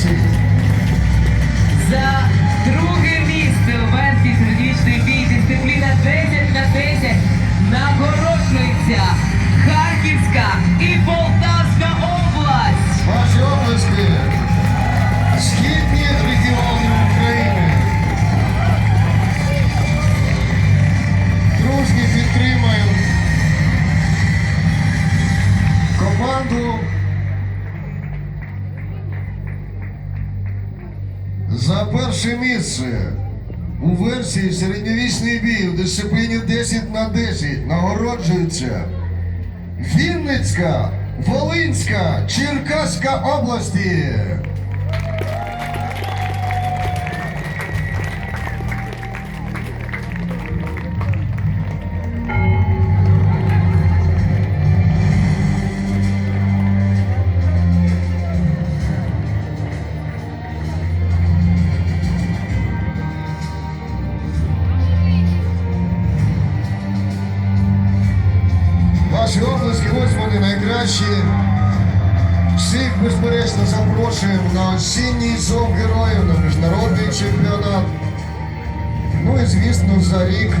Дисципліна 10 на за перше місце у версії середньовічний бій у дисципліні 10 на 10 нагороджується Вінницька, Волинська, Черкаська області. Ваші обласки, ось вони найкращі. Всіх безперечно запрошуємо на осінній зов героїв, на міжнародний чемпіонат. Ну і звісно за рік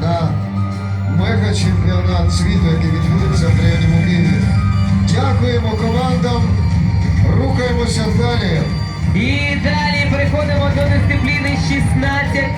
на мега-чемпіонат світу, який відбудеться в древньому Києві. Дякуємо командам. Рухаємося далі. І далі переходимо до дисципліни 16 на